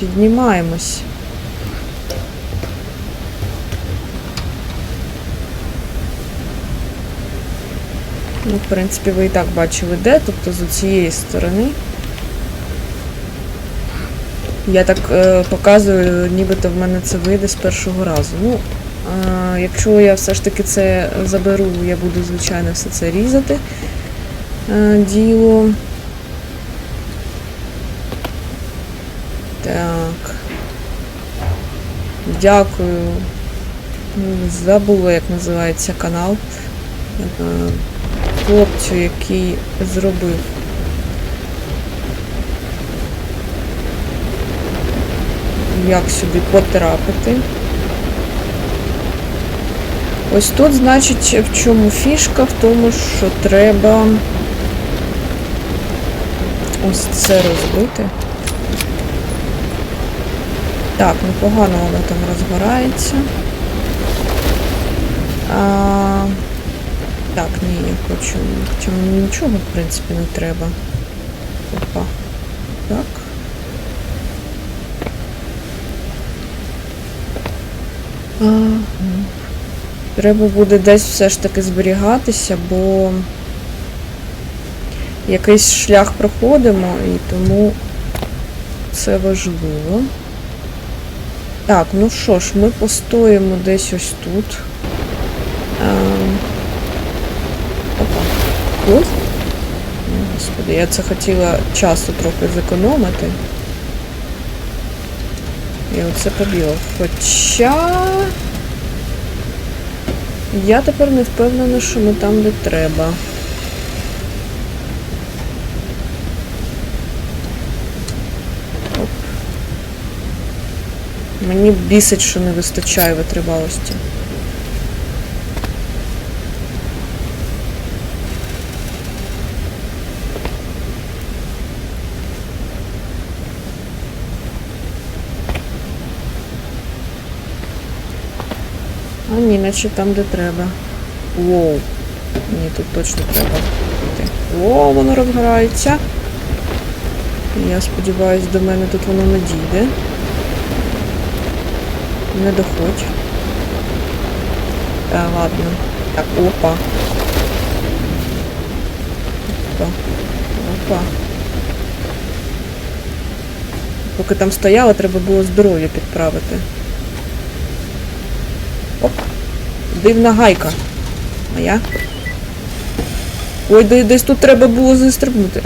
Піднімаємось. Ну, в принципі, ви і так бачили де, тобто з цієї сторони. Я так е, показую, нібито в мене це вийде з першого разу. Ну, е, якщо я все ж таки це заберу, я буду, звичайно, все це різати. Е, діло. Так. Дякую. Забула, як називається канал. Е, Хлопцю, який зробив. Як сюди потрапити. Ось тут, значить, в чому фішка? В тому, що треба ось це розбити. Так, непогано воно там розгорається. А, так, ні, я хочу. Хоча мені нічого, в принципі, не треба. Опа. Так. Ага. Треба буде десь все ж таки зберігатися, бо якийсь шлях проходимо і тому це важливо. Так, ну що ж, ми постоїмо десь ось тут. Ем, Опа. Ось. Господи, я це хотіла часу трохи зекономити. І оце побіло. Хоча. Я тепер не впевнена, що ми там, де треба. Мені бісить, що не вистачає витривалості. А ні, наче там, де треба. Воу. Ні, тут точно треба йти. О, воно розгорається. Я сподіваюся, до мене тут воно не дійде. Не доходь. Та ладно. Так, опа. Опа. Опа. Поки там стояла, треба було здоров'я підправити. Оп. Дивна гайка. Моя. Ой, де- десь тут треба було застрибнути.